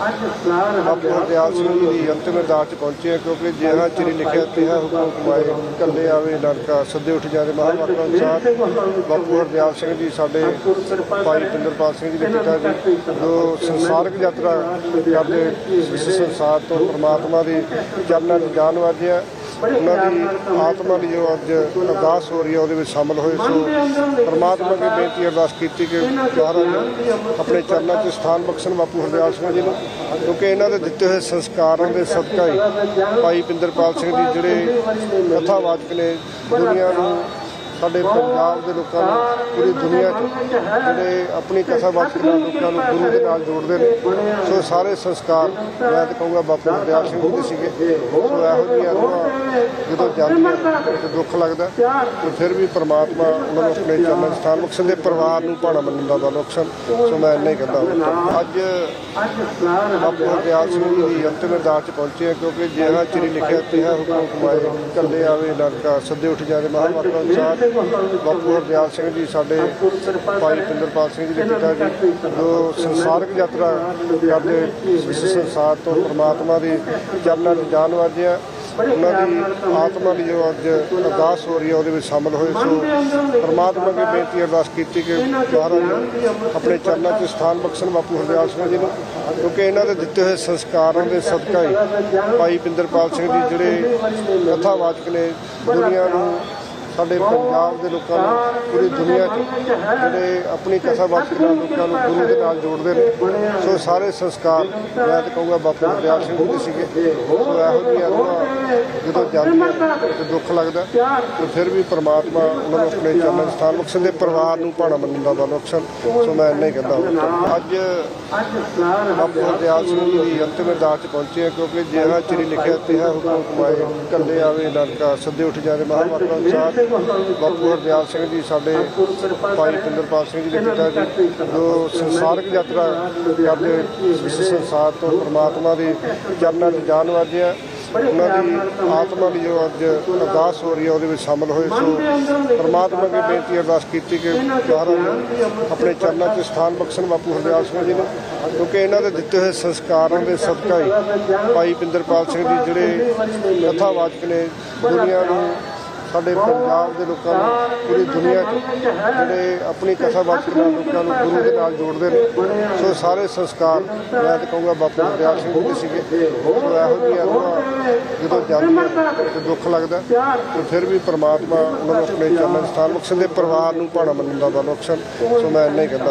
ਬਾਪੂ ਹਰਦਿਆਲ ਸਿੰਘ ਜੀ ਦੀ ਅੰਤਿਮ ਅਰਦਾਸ 'ਚ ਪਹੁੰਚੇ ਹਾਂ, ਕਿਉਂਕਿ ਜਿਹਾ ਚਿਰੀ ਲਿਖਿਆ ਤੇ ਹੈ ਹੁਕਮ ਕਮਾਏ ਕੱਲੇ ਆਵੇ ਨਰਕਾ ਸੱਦੇ ਉੱਠ ਜਾਦੇ ਮਹਾਂਵਾਕਾਂ ਅਨੁਸਾਰ ਬਾਪੂ ਹਰਦਿਆਲ ਸਿੰਘ ਜੀ, ਸਾਡੇ ਭਾਈ ਪਿੰਦਰਪਾਲ ਸਿੰਘ ਜੀ ਦੇ ਪਿਤਾ ਜੀ, ਜੋ ਸੰਸਾਰਿਕ ਯਾਤਰਾ ਕਰਦੇ, ਇਸ ਸੰਸਾਰ ਤੋਂ ਪਰਮਾਤਮਾ ਦੇ ਚਰਨਾਂ 'ਚ ਜਾਣ ਵਾਜਿਆ ਉਹਨਾਂ ਦੀ ਆਤਮਾ ਦੀ ਜੋ ਅੱਜ ਅਰਦਾਸ ਹੋ ਰਹੀ ਹੈ, ਉਹਦੇ ਵਿੱਚ ਸ਼ਾਮਲ ਹੋਏ। ਸੋ ਪਰਮਾਤਮਾ ਅੱਗੇ ਬੇਨਤੀ ਅਰਦਾਸ ਕੀਤੀ ਕਿ ਮਹਾਰਾਜ ਆਪਣੇ ਚਰਨਾਂ 'ਚ ਸਥਾਨ ਬਖਸ਼ਣ। ਬਾਪੂ ਹਰਦਿਆਲ ਸਿੰਘ ਜੀ ਨੂੰ, ਕਿਉਂਕਿ ਇਹਨਾਂ ਦੇ ਦਿੱਤੇ ਹੋਏ ਸੰਸਕਾਰਾਂ ਦੇ ਸਦਕਾ ਹੀ ਭਾਈ ਪਿੰਦਰਪਾਲ ਸਿੰਘ ਜੀ ਜਿਹੜੇ ਕਥਾਵਾਚਕ ਨੇ, ਦੁਨੀਆ ਨੂੰ ਸਾਡੇ ਪੰਜਾਬ ਦੇ ਲੋਕਾਂ ਨੂੰ, ਪੂਰੀ ਦੁਨੀਆ 'ਚ ਜਿਹੜੇ ਆਪਣੀ ਕਥਾਵਾਚਕ ਨਾਲ ਲੋਕਾਂ ਨੂੰ ਗੁਰੂ ਦੇ ਨਾਲ ਜੋੜਦੇ ਨੇ। ਸੋ ਸਾਰੇ ਸੰਸਕਾਰ, ਮੈਂ ਤਾਂ ਕਹੂੰਗਾ ਬਾਪੂ ਹਰਦਿਆਲ ਸਿੰਘ ਜੀ ਦੇ ਸੀਗੇ। ਸੋ ਇਹੋ ਜਿਹੀਆਂ ਰੂਹਾਂ ਜਦੋਂ ਜਾਂਦੀਆਂ ਤੇ ਦੁੱਖ ਲੱਗਦਾ। ਤੇ ਫਿਰ ਵੀ ਪ੍ਰਮਾਤਮਾ ਉਹਨਾਂ ਨੂੰ ਆਪਣੇ ਚਰਨਾਂ ਸਥਾਨ ਬਖਸ਼ਣ ਦੇ ਪਰਿਵਾਰ ਨੂੰ ਭਾਣਾ ਮੰਨਣ ਦਾ ਦਾ ਬਖਸ਼ਣ ਸੋ ਮੈਂ ਇੰਨਾ ਹੀ ਕਹਿੰਦਾ ਅੱਜ ਬਾਪੂ ਹਰਦਿਆਲ ਸਿੰਘ ਜੀ ਦੀ ਅੰਤਿਮ ਅਰਦਾਸ 'ਚ ਪਹੁੰਚੇ ਹਾਂ ਕਿਉਂਕਿ ਜਿਹੜਾ ਚਿਰੀ ਲਿਖਿਆ ਤੇ ਹੈ ਹੁਕਮ ਕਮਾਏ ਕੱਲੇ ਆਵੇ ਨਰਕਾ ਸੱਦੇ ਉੱਠ ਜਾਵੇ ਮਹਾਂਵਾਕਾਂ ਅਨੁਸਾਰ ਬਾਪੂ ਹਰਦਿਆਲ ਸਿੰਘ ਜੀ, ਸਾਡੇ ਭਾਈ ਪਿੰਦਰਪਾਲ ਸਿੰਘ ਜੀ ਦੇ ਪਿਤਾ ਜੀ, ਜੋ ਸੰਸਾਰਕ ਯਾਤਰਾ ਕਰਦੇ, ਇਸ ਸੰਸਾਰ ਤੋਂ ਪਰਮਾਤਮਾ ਦੀ ਚਰਨਾਂ 'ਚ ਜਾਣ ਵਾਜੇ ਆ ਉਹਨਾਂ ਦੀ ਆਤਮਾ ਦੀ ਜੋ ਅੱਜ ਅਰਦਾਸ ਹੋ ਰਹੀ ਹੈ, ਉਹਦੇ ਵਿੱਚ ਸ਼ਾਮਲ ਹੋਏ। ਸੋ ਪਰਮਾਤਮਾ ਅੱਗੇ ਬੇਨਤੀ ਅਰਦਾਸ ਕੀਤੀ ਕਿ ਮਹਾਰਾਜ ਆਪਣੇ ਚਰਨਾਂ 'ਚ ਸਥਾਨ ਬਖਸ਼ਣ ਬਾਪੂ ਹਰਦਿਆਲ ਸਿੰਘ ਜੀ ਨੂੰ, ਕਿਉਂਕਿ ਇਹਨਾਂ ਦੇ ਦਿੱਤੇ ਹੋਏ ਸੰਸਕਾਰਾਂ ਦੇ ਸਦਕਾ ਹੀ ਭਾਈ ਪਿੰਦਰਪਾਲ ਸਿੰਘ ਜੀ ਜਿਹੜੇ ਕਥਾਵਾਚਕ ਨੇ, ਦੁਨੀਆ ਨੂੰ ਸਾਡੇ ਪੰਜਾਬ ਦੇ ਲੋਕਾਂ ਨੂੰ, ਪੂਰੀ ਦੁਨੀਆ 'ਚ ਜਿਹੜੇ ਆਪਣੀ ਕਥਾਵਾਚਕ ਨਾਲ ਲੋਕਾਂ ਨੂੰ ਗੁਰੂ ਦੇ ਨਾਲ ਜੋੜਦੇ ਨੇ। ਸੋ ਸਾਰੇ ਸੰਸਕਾਰ, ਮੈਂ ਤਾਂ ਕਹੂੰਗਾ ਬਾਪੂ ਹਰਦਿਆਲ ਸਿੰਘ ਜੀ ਦੇ ਸੀਗੇ। ਸੋ ਇਹੋ ਜਿਹੀਆਂ ਰੂਹਾਂ ਜਦੋਂ ਜਾਂਦੀਆਂ ਤੇ ਦੁੱਖ ਲੱਗਦਾ ਤੇ ਫਿਰ ਵੀ ਪ੍ਰਮਾਤਮਾ ਉਹਨਾਂ ਨੂੰ ਆਪਣੇ ਚਰਨਾਂ ਸਥਾਨ ਬਖਸ਼ਣ ਦੇ ਪਰਿਵਾਰ ਨੂੰ ਭਾਣਾ ਮੰਨਣ ਦਾ ਦਾ ਬਖਸ਼ਣ ਸੋ ਮੈਂ ਇੰਨਾ ਹੀ ਕਹਿੰਦਾ ਅੱਜ ਬਾਪੂ ਹਰਦਿਆਲ ਸਿੰਘ ਦੀ ਅੰਤਿਮ ਅਰਦਾਸ 'ਚ ਪਹੁੰਚੇ ਹਾਂ, ਕਿਉਂਕਿ ਜਿਹੜਾ ਚਿਰੀ ਲਿਖਿਆ ਤੇ ਹੈ ਹੁਕਮ ਕਮਾਏ ਕੱਲੇ ਆਵੇ ਨਾਨਕਾ ਸੱਦੇ ਉੱਠ ਜਾਵੇ ਮਹਾਂਵਾਕਾਂ ਅਨੁਸਾਰ ਬਾਪੂ ਹਰਦਿਆਲ ਸਿੰਘ ਜੀ, ਸਾਡੇ ਭਾਈ ਪਿੰਦਰਪਾਲ ਸਿੰਘ ਜੀ ਦੇ ਪਿਤਾ ਜੀ, ਜੋ ਸੰਸਾਰਿਕ ਯਾਤਰਾ ਕਰਦੇ ਇਸ ਸੰਸਾਰ ਤੋਂ ਪ੍ਰਮਾਤਮਾ ਦੇ ਚਰਨਾਂ 'ਚ ਜਾਣ ਵਾਜੇ ਉਹਨਾਂ ਦੀ ਆਤਮਾ ਦੀ ਜੋ ਅੱਜ ਅਰਦਾਸ ਹੋ ਰਹੀ ਹੈ, ਉਹਦੇ ਵਿੱਚ ਸ਼ਾਮਲ ਹੋਏ। ਸੋ ਪਰਮਾਤਮਾ ਅੱਗੇ ਬੇਨਤੀ ਅਰਦਾਸ ਕੀਤੀ ਕਿ ਮਹਾਰਾਜ ਆਪਣੇ ਚਰਨਾਂ 'ਚ ਸਥਾਨ ਬਖਸ਼ਣ ਬਾਪੂ ਹਰਦਿਆਲ ਸਿੰਘ ਜੀ ਨੂੰ, ਕਿਉਂਕਿ ਇਹਨਾਂ ਦੇ ਦਿੱਤੇ ਹੋਏ ਸੰਸਕਾਰਾਂ ਦੇ ਸਦਕਾ ਹੀ ਭਾਈ ਪਿੰਦਰਪਾਲ ਸਿੰਘ ਜੀ ਜਿਹੜੇ ਕਥਾਵਾਚਕ ਨੇ, ਦੁਨੀਆ ਨੂੰ ਸਾਡੇ ਪੰਜਾਬ ਦੇ ਲੋਕਾਂ ਨੂੰ, ਪੂਰੀ ਦੁਨੀਆ 'ਚ ਜਿਹੜੇ ਆਪਣੀ ਕਥਾਵਾਚਕ ਨਾਲ ਲੋਕਾਂ ਨੂੰ ਗੁਰੂ ਦੇ ਨਾਲ ਜੋੜਦੇ ਨੇ। ਸੋ ਸਾਰੇ ਸੰਸਕਾਰ, ਮੈਂ ਤਾਂ ਕਹੂੰਗਾ ਬਾਪੂ ਦਰਿਆ ਸਿੰਘ ਜੀ ਦੇ ਸੀਗੇ। ਸੋ ਇਹੋ ਜਿਹੀਆਂ ਰੂਹਾਂ ਜਦੋਂ ਜਾਂਦੀਆਂ ਤੇ ਦੁੱਖ ਲੱਗਦਾ ਤੇ ਫਿਰ ਵੀ ਪ੍ਰਮਾਤਮਾ ਉਹਨਾਂ ਨੂੰ ਆਪਣੇ ਚਰਨਾਂ ਸਥਾਨ, ਬਖਸ਼ਣ ਦੇ ਪਰਿਵਾਰ ਨੂੰ ਭਾਣਾ ਮੰਨਣ ਦਾ ਬਖਸ਼ਣ। ਸੋ ਮੈਂ ਇੰਨਾ ਹੀ ਕਹਿੰਦਾ